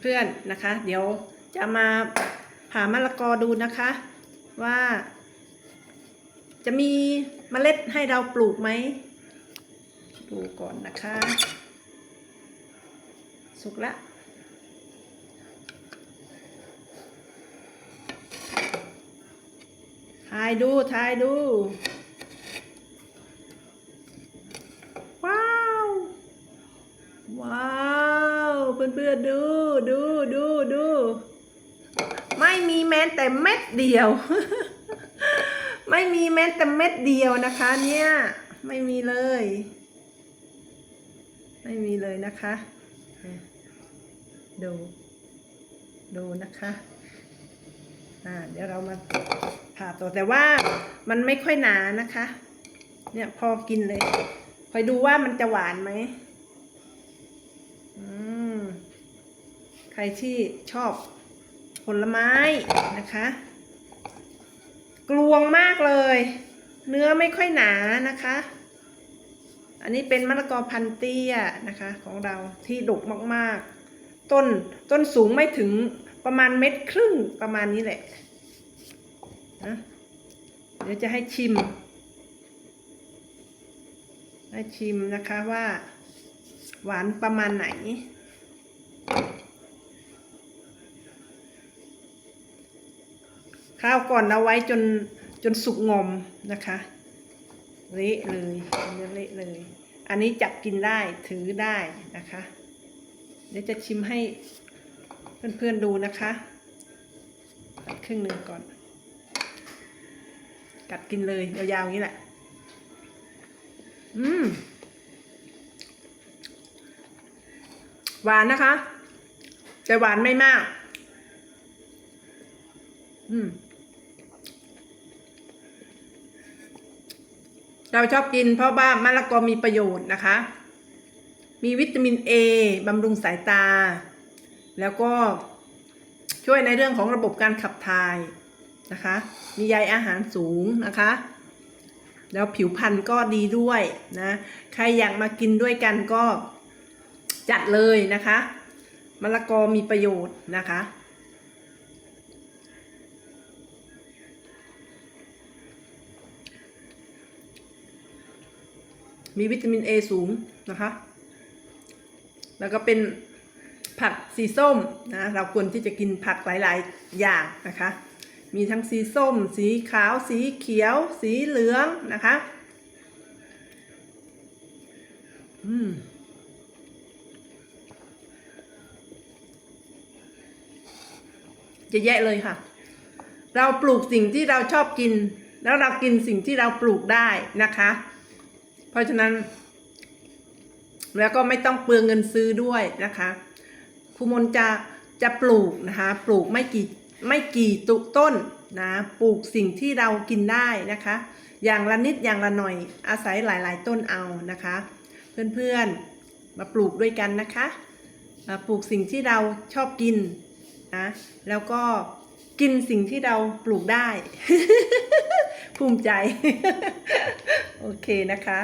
เพื่อนนะคะ เดี๋ยวจะมาผ่ามะละกอดูนะคะ ว่า จะมีเมล็ดให้เราปลูกไหมดูก่อนนะคะ สุกละทายดูทายดู ว้าว ว้าว เพื่อนๆดูดูดูดูไม่มีแม้แต่เม็ดเดียว ไม่มีแม้แต่เม็ดเดียวนะคะ เนี่ย ไม่มีเลย ไม่มีเลยนะคะ ดู ดูนะคะอ่าเดี๋ยวเรามาผ่าตัวแต่ว่ามันไม่ค่อยหนานะคะ เนี่ยพอกินเลยคอยดูว่ามันจะหวานไหมอืม ใครที่ชอบผลไม้นะคะ กลวงมากเลย เนื้อไม่ค่อยหนานะคะ อันนี้เป็นมะละกอพันเตี้ยนะคะของเราที่ดกมากๆ ต้นต้นสูงไม่ถึงประมาณเม็ดครึ่งประมาณนี้แหละนะเดี๋ยวจะให้ชิม ให้ชิมนะคะว่าหวานประมาณไหน ข้าวก่อนเอาไว้จนจนสุกงอมนะคะเละเลยเนื้อเละเลย อันนี้จับกินได้ถือได้นะคะ เดี๋ยวจะชิมให้เพื่อนๆดูนะคะตัดครึ่งหนึ่งก่อน กัดกินเลยยาวๆอย่างนี้แหละ อืม หวานนะคะ แต่หวานไม่มาก อืม เราชอบกินเพราะว่ามะละกอมีประโยชน์นะคะ มีวิตามินเอบำรุงสายตา แล้วก็ช่วยในเรื่องของระบบการขับถ่ายนะคะ มีใยอาหารสูงนะคะ แล้วผิวพรรณก็ดีด้วยนะ ใครอยากมากินด้วยกันก็จัดเลยนะคะมะละกอมีประโยชน์นะคะ มีวิตามินเอสูงนะคะ แล้วก็เป็นผักสีส้มนะเราควรที่จะกินผักหลาย ๆ อย่างนะคะ มีทั้งสีส้ม สีขาว สีเขียว สีเหลืองนะคะอืมจะแยะเลยค่ะ เราปลูกสิ่งที่เราชอบกิน แล้วเรากินสิ่งที่เราปลูกได้นะคะ เพราะฉะนั้น แล้วก็ไม่ต้องเปลืองเงินซื้อด้วยนะคะครูมนจะจะปลูกนะคะ ปลูกไม่กี่ไม่กี่ตุต้นนะปลูกสิ่งที่เรากินได้นะคะ อย่างละนิดอย่างละหน่อยอาศัยหลาย ๆ ต้นเอานะคะ เพื่อนๆมาปลูกด้วยกันนะคะมาปลูกสิ่งที่เราชอบกินนะแล้วก็กินสิ่งที่เราปลูกได้ ภูมิใจ โอเคนะคะ